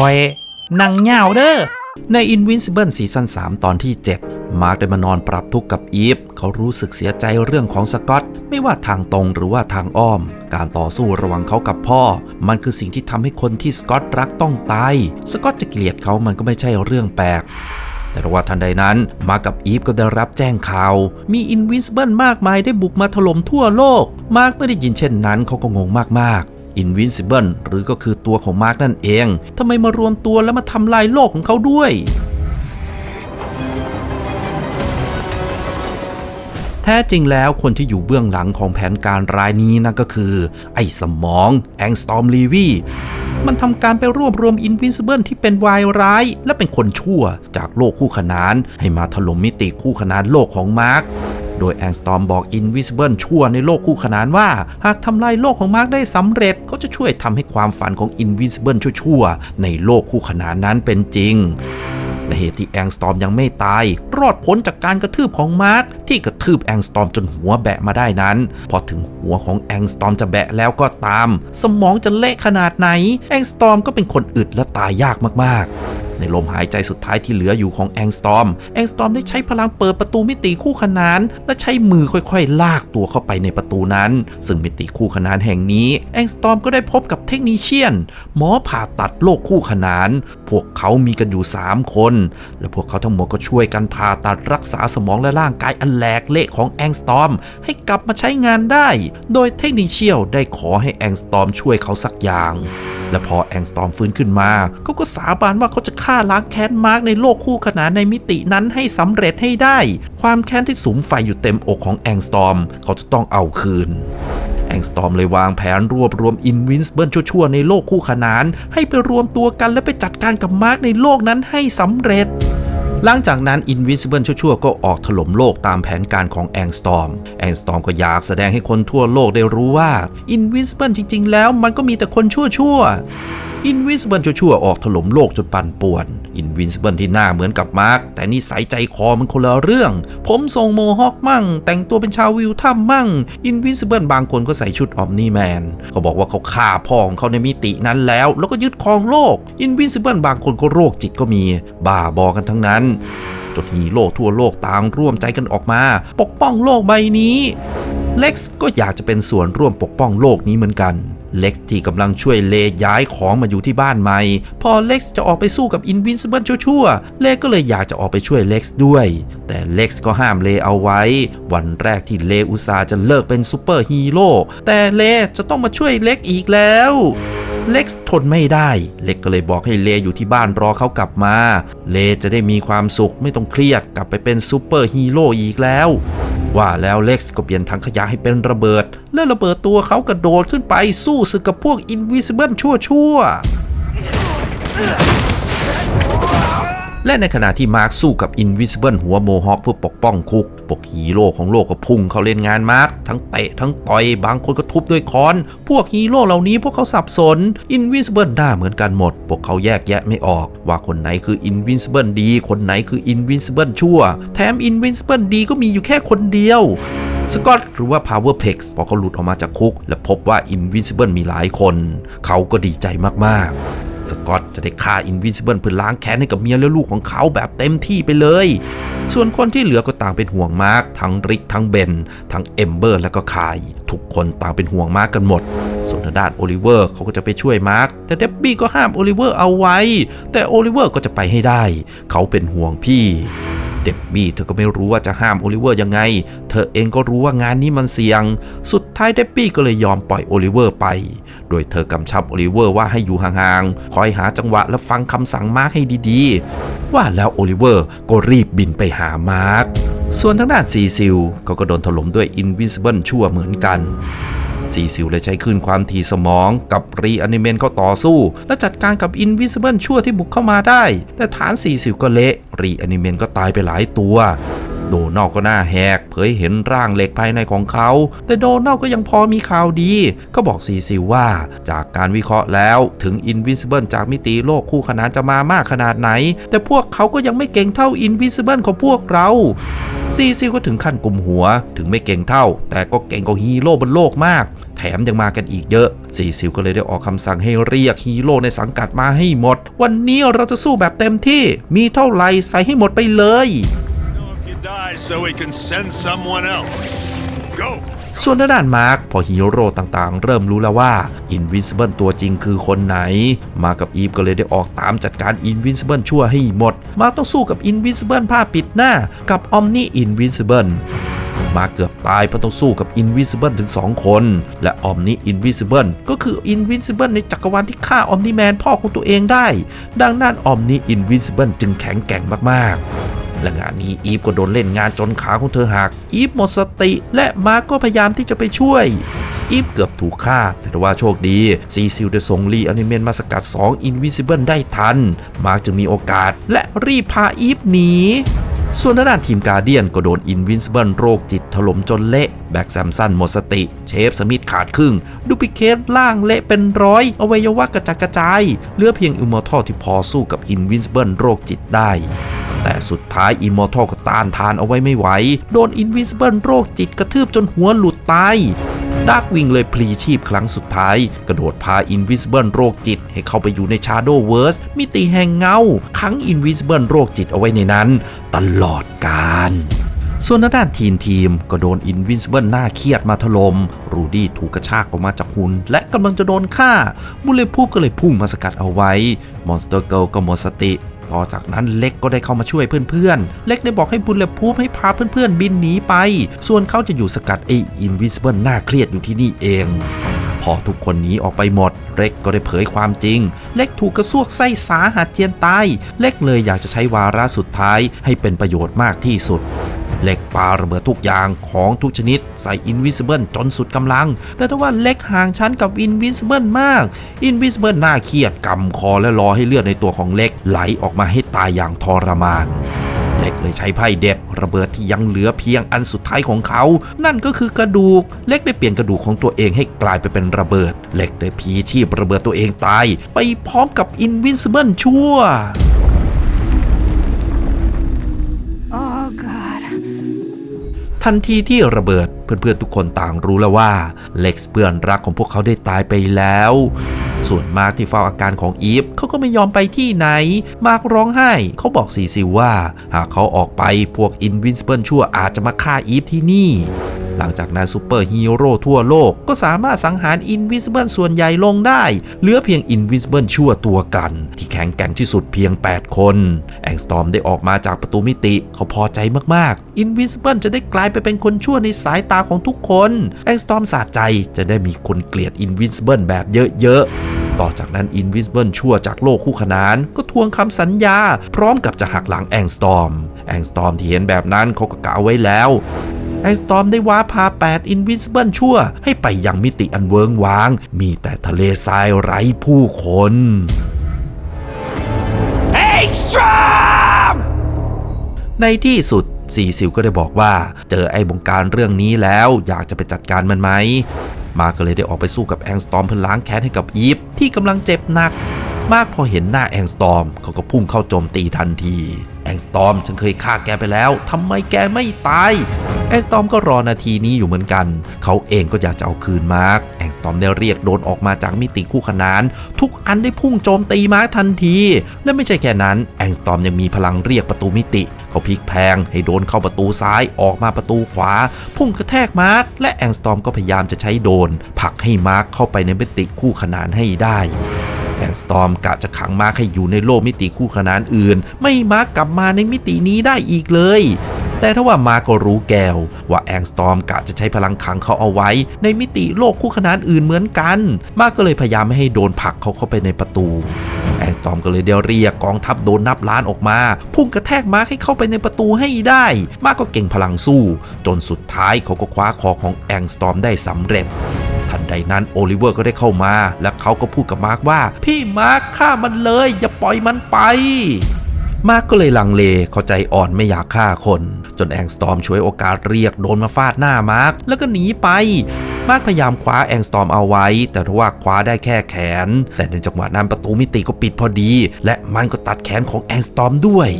คอยนั่งเงาเด้อใน Invincible ซีซั่น3 ตอนที่ 7 มาร์กได้มานอนปรับทุกข์กับอีฟ เขารู้สึกเสียใจเรื่องของสกอต ไม่ว่าทางตรงหรือว่าทางอ้อม การต่อสู้ระหว่างเขากับพ่อ มันคือสิ่งที่ทำให้คนที่สกอตรักต้องตาย สกอตจะเกลียดเขามันก็ไม่ใช่เรื่องแปลกแต่ว่าทันใดนั้นมากับอีฟก็ได้รับแจ้งข่าว มีอินวิสเบิลมากมายได้บุกมาถล่มทั่วโลก มาร์กไม่ได้ยินเช่นนั้นเขาก็งงมากๆ Invincible หรือก็คือตัวของมาร์กนั่นเองทำไมมารวมตัวแล้วมาทำลายโลกของเขาด้วยแท้จริงแล้วคนที่อยู่เบื้องหลังของแผนการรายนี้นั่นก็คือ ไอ้สมองแองสตอมลีวีมันทำการไปรวบรวมอินวิ c ิเบิลที่เป็นวายร้าย และเป็นคนชั่วจากโลกคู่ขนาน ให้มาถล่มมิติคู่ขนานโลกของมาร์ก โดยแองสตอมบอก Invisible ชั่วในโลกคู่ขนานว่า หากทำลายโลกของมาร์กได้สำเร็จเขาจะช่วยทำให้ความฝันของ Invisible ชั่วๆในโลกคู่ขนานนั้นเป็นจริงและเหตุที่แองสตอมยังไม่ตาย รอดพ้นจากการกระทืบของมาร์กที่กระทืบแองสตอมจนหัวแบะมาได้นั้น พอถึงหัวของแองสตอมจะแบะแล้วก็ตาม สมองจะเละขนาดไหน แองสตอมก็เป็นคนอึดและตายยากมากๆ ในลมหายใจสุดท้ายที่เหลืออยู่ของแองสตอมแองสตอมได้ใช้พลังเปิดประตูมิติคู่ขนาน และใช้มือค่อยๆ ลากตัวเข้าไปในประตูนั้น ซึ่งมิติคู่ขนานแห่งนี้แองสตอมก็ได้พบกับเทคนิเชียน หมอผ่าตัดโลกคู่ขนาน พวกเขามีกันอยู่ 3 คน และพวกเขาทั้งหมดก็ช่วยกันผ่าตัดรักษาสมองและร่างกายอันแหลกเละของแองสตอมให้กลับมาใช้งานได้ โดยเทคนิเชียลได้ขอให้แองสตอมช่วยเขาสักอย่าง และพอแองสตอมฟื้นขึ้นมาเขาก็สาบานว่าเขาจะฆ่าล้างแค้นมาร์กในโลกคู่ขนานในมิตินั้นให้สำเร็จให้ได้ ความแค้นที่สุมไฟอยู่เต็มอกของแองสตอม เขาจะต้องเอาคืนแองสตอมเลยวางแผนรวบรวมอินวินสเบิลชั่วๆในโลกคู่ขนาน ให้ไปรวมตัวกันและไปจัดการกับมาร์กในโลกนั้นให้สำเร็จหลังจากนั้น Invisible ชั่วๆก็ออกถล่มโลกตามแผนการของแองสตอมแองสตอมก็อยากแสดงให้คนทั่วโลกได้รู้ว่า Invisible จริงๆ แล้วมันก็มีแต่คนชั่วๆ Invisible ชั่วๆออกถล่มโลกจนปั่นป่วน Invisible ที่หน้าเหมือนกับมาร์กแต่นิสัยใจคอมันคนละเรื่อง ผมทรงโมฮอคมั่ง แต่งตัวเป็นชาววิวถ้ำมั่ง Invisible บางคนก็ใส่ชุดออมนี่แมนเขาบอกว่าเขาฆ่าพ่อของเขาในมิตินั้นแล้ว แล้วก็ยึดครองโลก Invisible บางคนก็โรคจิตก็มี บ้าบอกันทั้งนั้นจนฮีโร่ทั่วโลกต่างร่วมใจกันออกมา ปกป้องโลกใบนี้เล็กซ์ก็อยากจะเป็นส่วนร่วมปกป้องโลกนี้เหมือนกัน เล็กซ์ที่กำลังช่วยเลย้ายของมาอยู่ที่บ้านใหม่ พอเล็กซ์จะออกไปสู้กับ Invincible ชั่วๆเลก็เลยอยากจะออกไปช่วยเล็กซ์ด้วย แต่เล็กซ์ก็ห้ามเลเอาไว้ วันแรกที่เลอุตส่าห์จะเลิกเป็นซูเปอร์ฮีโร่แต่เลจะต้องมาช่วยเล็กอีกแล้วเล็กซ์ทนไม่ได้ เล็กก็เลยบอกให้เลอยู่ที่บ้านรอเขากลับมา เลจะได้มีความสุขไม่ต้องเครียดกลับไปเป็นซูเปอร์ฮีโร่อีกแล้ว ว่าแล้วเล็กซ์ก็เปลี่ยนถังขยะให้เป็นระเบิด และระเบิดตัวเขากระโดดขึ้นไปสู้ศึกกับพวกอินวิสิเบิลชั่วชั่วและในขณะที่มาร์คสู้กับอินวิสิเบิลหัวโมฮอคเพื่อปกป้องคุก พวกฮีโร่ของโลกก็พุ่งเข้าเล่นงานมาร์คทั้งเตะทั้งต่อยบางคนก็ทุบด้วยค้อน พวกฮีโร่เหล่านี้พวกเขาสับสน Invisible หน้าเหมือนกันหมด พวกเขาแยกแยะไม่ออก ว่าคนไหนคือ Invincible ดี คนไหนคือ Invincible ชั่ว แถม Invincible ดีก็มีอยู่แค่คนเดียวสกอตหรือว่า Power Pex พอเขาหลุดออกมาจากคุก และพบว่า Invincible มีหลายคน เขาก็ดีใจมาก ๆ สกอต จะได้ฆ่าอินวิสิเบิลเพื่อล้างแค้นให้กับเมียและลูกของเขาแบบเต็มที่ไปเลย ส่วนคนที่เหลือก็ต่างเป็นห่วงมาร์คทั้งริกทั้งเบน ทั้งเอมเบอร์และก็คาย ทุกคนต่างเป็นห่วงมาร์คกันหมด ส่วนทางด้านโอลิเวอร์เขาก็จะไปช่วยมาร์กแต่เดบบี้ก็ห้ามโอลิเวอร์เอาไว้ แต่โอลิเวอร์ก็จะไปให้ได้ เขาเป็นห่วงพี่ เดบบี้เธอก็ไม่รู้ว่าจะห้ามโอลิเวอร์ยังไง เธอเองก็รู้ว่างานนี้มันเสี่ยง สุดท้ายเดบบี้ก็เลยยอมปล่อยโอลิเวอร์ไป โดยเธอกำชับโอลิเวอร์ว่าให้อยู่ห่างๆ คอยหาจังหวะและฟังคำสั่งมาร์คให้ดีๆ ว่าแล้วโอลิเวอร์ก็รีบบินไปหามาร์ค ส่วนทางด้านซีซิลเขาก็โดนถล่มด้วย Invisible ชั่วเหมือนกัน ซีซิลเลยใช้คลื่นความถี่สมองกับรีอนิเมนเข้าต่อสู้ และจัดการกับอินวิสเบิลชั่วที่บุกเข้ามาได้ แต่ฐานซีซิลก็เละรีอนิเมนก็ตายไปหลายตัว โดนัลก็หน้าแหกเผยเห็นร่างเหล็กภายในของเขา แต่โดนัลก็ยังพอมีข่าวดี ก็บอกซีซิว่า จากการวิเคราะห์แล้วถึง Invisible จากมิติโลกคู่ขนานจะมามากขนาดไหน แต่พวกเขาก็ยังไม่เก่งเท่า Invisible ของพวกเราซีซิก็ถึงขั้นกลุ่มหัว ถึงไม่เก่งเท่า แต่ก็เก่งกว่าฮีโร่บนโลกมาก แถมยังมากันอีกเยอะซีซิลก็เลยได้ออกคำสั่งให้เรียกฮีโร่ในสังกัดมาให้หมด วันนี้เราจะสู้แบบเต็มที่ มีเท่าไหร่ใส่ให้หมดไปเลย so we can send someone else. Go! ส่วนด้านมาร์คพอฮีโร่ต่างๆ เริ่มรู้แล้วว่า Invincible ตัวจริงคือคนไหน มากับอีฟก็เลยได้ออกตามจัดการ Invincible ชั่วให้หมด มาต้องสู้กับ Invincible ผ้าปิดหน้า กับ Omni Invincible มาเกือบตายเพราะต้องสู้กับ Invincible ถึง 2 คน และ Omni Invincible ก็คือ Invincible ในจักรวาลที่ฆ่า Omni Man พ่อของตัวเองได้ ดังนั้น Omni Invincible จึงแข็งแกร่งมากๆ และงานนี้อีฟก็โดนเล่นงานจนขาของเธอหัก อีฟหมดสติ และมาร์กก็พยายามที่จะไปช่วย อีฟเกือบถูกฆ่า แต่ว่าโชคดี ซีซิลได้ส่งลีอนิเมนมาสกัด2 Invisible ได้ทัน มาร์กจึงมีโอกาส และรีบพาอีฟหนีส่วนทางด้านทีมการเดียนก็โดน Invincible โรคจิตถล่มจนเละ แบ็กแซมสันหมดสติ เชฟสมิธขาดครึ่ง ดูปิเคทล่างเละเป็นร้อย อวัยวะกระจัดกระจาย เหลือเพียงอิมมอร์ทัลที่พอสู้กับ Invincible โรคจิตได้ แต่สุดท้ายอิมมอร์ทัลก็ต้านทานเอาไว้ไม่ไหว โดน Invincible โรคจิตกระทืบจนหัวหลุดตายดาร์กวิงเลยพลีชีพครั้งสุดท้าย กระโดดพา Invisible โรคจิต ให้เข้าไปอยู่ใน Shadowverse มิติแห่งเงาขัง Invisible โรคจิตเอาไว้ในนั้น ตลอดกาลส่วนด้านทีมทีมก็โดน Invincible หน้าเครียดมาถลม่มรูดี้ถูกกระชากออกมาจากหุ่นและกำลังจะโดนฆ่าบุเลพูก็เลยพุ่งมาสกัดเอาไว้ มอนสเตอร์เกิลก็หมดสติ ต่อจากนั้นเล็กก็ได้เข้ามาช่วยเพื่อนๆ เล็กได้บอกให้บุลเลพูให้พาเพื่อนๆ บินหนีไป ส่วนเขาจะอยู่สกัดไอ้ Invisible หน้าเครียดอยู่ที่นี่เอง พอทุกคนหนีออกไปหมด เล็กก็ได้เผยความจริง เล็กถูกกระซวกไส้สาหัสเจียนตาย เล็กเลยอยากจะใช้วาระสุดท้ายให้เป็นประโยชน์มากที่สุด เล็กปาระเบิดทุกอย่างของทุกชนิด ใส่ Invisible จนสุดกำลัง แต่ถ้าว่าเล็กห่างชั้นกับ Invisible มาก Invisible น่าเครียดกำคอและรอให้เลือดในตัวของเล็กไหลออกมาให้ตายอย่างทรมานเล็กเลยใช้ไพ่เด็ด ระเบิดที่ยังเหลือเพียงอันสุดท้ายของเขา นั่นก็คือกระดูก เล็กได้เปลี่ยนกระดูกของตัวเองให้กลายไปเป็นระเบิด เล็กได้พีชีพระเบิดตัวเองตาย ไปพร้อมกับ Invincible ชั่ว ทันทีที่ระเบิดเพื่อนๆทุกคนต่างรู้แล้วว่าเล็กซ์เพื่อนรักของพวกเขาได้ตายไปแล้ว ส่วนมาร์กที่เฝ้าอาการของอีฟเขาก็ไม่ยอมไปที่ไหน มาร์กร้องไห้เขาบอกซีซิว่า หากเขาออกไปพวกอินวินสเ l ิชั่วอาจจะมาฆ่าอีฟที่นี่ หลังจากนั้นซูเปอร์ฮีโร่ทั่วโลกก็สามารถสังหารอินวิ i เ l ิส่วนใหญ่ลงได้ เหลือเพียงอินวิ i เ l ิชั่วตัวกัน ที่แข็งแกร่งที่สุดเพียง 8 คน แองสตอมได้ออกมาจากประตูมิติ เขาพอใจมากๆ อินวิ i เ l ิจะได้กลายไปเป็นคนชั่วในสายตาของทุกคน แองสตอมสะใจจะได้มีคนเกลียดอินวิ i เ l ิแบบเยอะๆต่อจากนั้น Invisible ชั่วจากโลกคู่ขนาน ก็ทวงคำสัญญา พร้อมกับจะหักหลังแองสตอม แองสตอมที่เห็นแบบนั้นเขาก็กล่าวไว้แล้ว แองสตอมได้ว้าพา8 Invisible ชั่ว ให้ไปยังมิติอันเวิงว้าง มีแต่ทะเลทรายไร้ผู้คนในที่สุดซีซิลก็ได้บอกว่า เจอไอ้บงการเรื่องนี้แล้วอยากจะไปจัดการมันไหม มาร์คก็เลยได้ออกไปสู้กับแองสตอมเพื่อล้างแค้นให้กับอีฟที่กำลังเจ็บหนัก มาร์คพอเห็นหน้าแองสตอมเขาก็พุ่งเข้าโจมตีทันทีแองสตอมฉันเคยฆ่าแกไปแล้วทำไมแกไม่ตายแองสตอมก็รอนาทีนี้อยู่เหมือนกัน เขาเองก็อยากจะเอาคืนมาร์คแองสตอมได้เรียกโดนออกมาจากมิติคู่ขนาน ทุกอันได้พุ่งโจมตีมาร์คทันที และไม่ใช่แค่นั้นแองสตอมยังมีพลังเรียกประตูมิติ เขาพลิกแพงให้โดนเข้าประตูซ้ายออกมาประตูขวา พุ่งกระแทกมาร์คและแองสตอมก็พยายามจะใช้โดนผลักให้มาร์คเข้าไปในมิติคู่ขนานให้ได้ แองสตอมกะจะขังมาร์คให้อยู่ในโลกมิติคู่ขนานอื่น ไม่มาร์คกลับมาในมิตินี้ได้อีกเลย แต่ถ้าว่ามาก็รู้แก้ว ว่าแองสตอมกะจะใช้พลังขังเขาเอาไว้ ในมิติโลกคู่ขนานอื่นเหมือนกัน มาก็เลยพยายามไม่ให้โดนผลักเขาเข้าไปในประตูแองสตอมก็เลยเดียวเรียกกองทัพโดนนับล้านออกมา พุ่งกระแทกมาร์คให้เข้าไปในประตูให้ได้ มาก็เก่งพลังสู้ จนสุดท้ายเขาก็คว้าคอของแองสตอมได้สำเร็จ ทันใดนั้นโอลิเวอร์ก็ได้เข้ามา และเขาก็พูดกับมาร์คว่า พี่มาร์คฆ่ามันเลย อย่าปล่อยมันไปมาร์คก็เลยลังเลเข้าใจอ่อนไม่อยากฆ่าคน จนแองสตอมช่วยโอกาสเรียกโดนมาฟาดหน้ามาร์คแล้วก็หนีไป มาร์คพยายามคว้าแองสตอมเอาไว้ แต่ทว่าคว้าได้แค่แขน แต่ในจังหวะนั้นประตูมิติก็ปิดพอดี และมันก็ตัดแขนของแองสตอมด้วย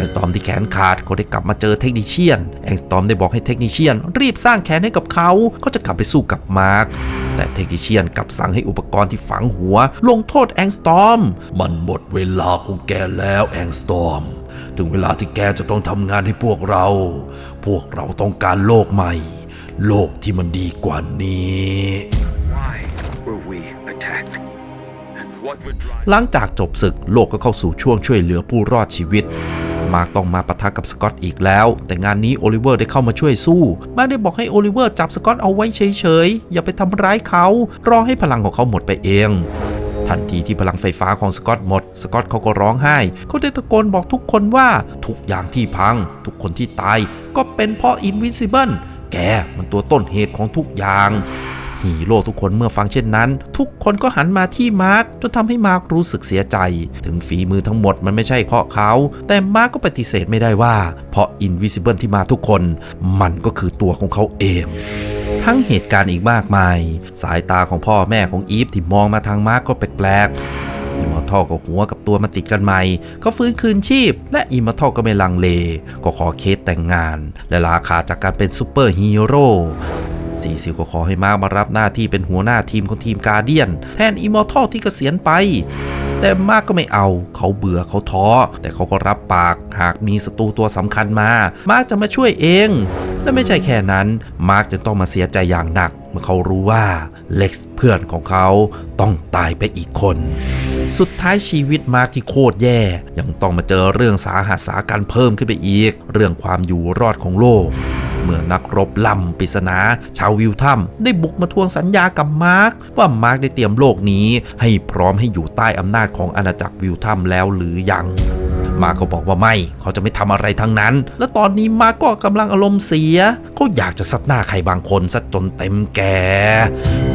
องสตอมที่แขนขาดเขาได้กลับมาเจอเทคนิเชียนแองสตอมได้บอกให้เทคนิเชียน รีบสร้างแขนให้กับเขาเขาจะกลับไปสู้กับมาร์คแต่เทคนิเชียนกลับสั่งให้อุปกรณ์ที่ฝังหัว ลงโทษแองสตอม มันหมดเวลาของแกแล้วแองสตอม ถึงเวลาที่แกจะต้องทำงานให้พวกเรา พวกเราต้องการโลกใหม่ โลกที่มันดีกว่านี้ Why were we attacked? And what would drive หลังจากจบศึกโลกก็เข้าสู่ช่วงช่วยเหลือผู้รอดชีวิต มาร์กต้องมาปะทะกับสกอตอีกแล้ว แต่งานนี้โอลิเวอร์ได้เข้ามาช่วยสู้ มาร์กได้บอกให้โอลิเวอร์จับสกอตเอาไว้เฉยๆ อย่าไปทำร้ายเขา รอให้พลังของเขาหมดไปเองทันทีที่พลังไฟฟ้าของสกอตหมด สกอตเขาก็ร้องไห้ เขาได้ตะโกนบอกทุกคนว่าทุกอย่างที่พัง ทุกคนที่ตาย ก็เป็นเพราะอินวิ i ิเบิลแกมันตัวต้นเหตุของทุกอย่าง ฮีโร่ทุกคนเมื่อฟังเช่นนั้น ทุกคนก็หันมาที่มาร์คจนทำให้มาร์ครู้สึกเสียใจ ถึงฝีมือทั้งหมดมันไม่ใช่เพราะเขา แต่มาร์คก็ปฏิเสธไม่ได้ว่า เพราะอินวิ i ิเบิลที่มาทุกคน มันก็คือตัวของเขาเองทั้งเหตุการณ์อีกมากมาย สายตาของพ่อแม่ของอีฟที่มองมาทางมาร์คก็แปลกๆอิมอร์ทัลกับหัวกับตัวมาติดกันใหม่ ก็ฟื้นคืนชีพ และอิมอร์ทัลก็ไม่ลังเล ก็ขอเคสแต่งงาน และลาขาจากการเป็นซูเปอร์ฮีโร่ ซีซิลก็ขอให้มามารับหน้าที่เป็นหัวหน้าทีมของทีมกาเดียน แทนอิมอร์ทัลที่เกษียณไป แต่มากก็ไม่เอา เขาเบื่อเขาท้อ แต่เขาก็รับปากหากมีศัตรูตัวสำคัญมา มาร์กจะมาช่วยเอง และไม่ใช่แค่นั้น มาร์กจะต้องมาเสียใจอย่างหนัก เมื่อเขารู้ว่าเล็กซ์เพื่อนของเขาต้องตายไปอีกคนสุดท้ายชีวิตมาร์กที่โคตรแย่ ยังต้องมาเจอเรื่องสาหัสสาการเพิ่มขึ้นไปอีก เรื่องความอยู่รอดของโลก เมื่อนักรบล่ำปริศนา ชาววิวถ้ำได้บุกมาทวงสัญญากับมาร์คว่ามาร์คได้เตรียมโลกนี้ ให้พร้อมให้อยู่ใต้อำนาจของอาณาจักรวิวถ้ำแล้วหรือยังมาร์ก็บอกว่าไม่ เขาจะไม่ทำอะไรทั้งนั้น และตอนนี้มาก็กำลังอารมณ์เสีย เขาอยากจะซัดหน้าใครบางคนซะจนเต็มแก่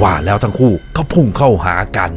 ว่าแล้วทั้งคู่ก็พุ่งเข้าหากัน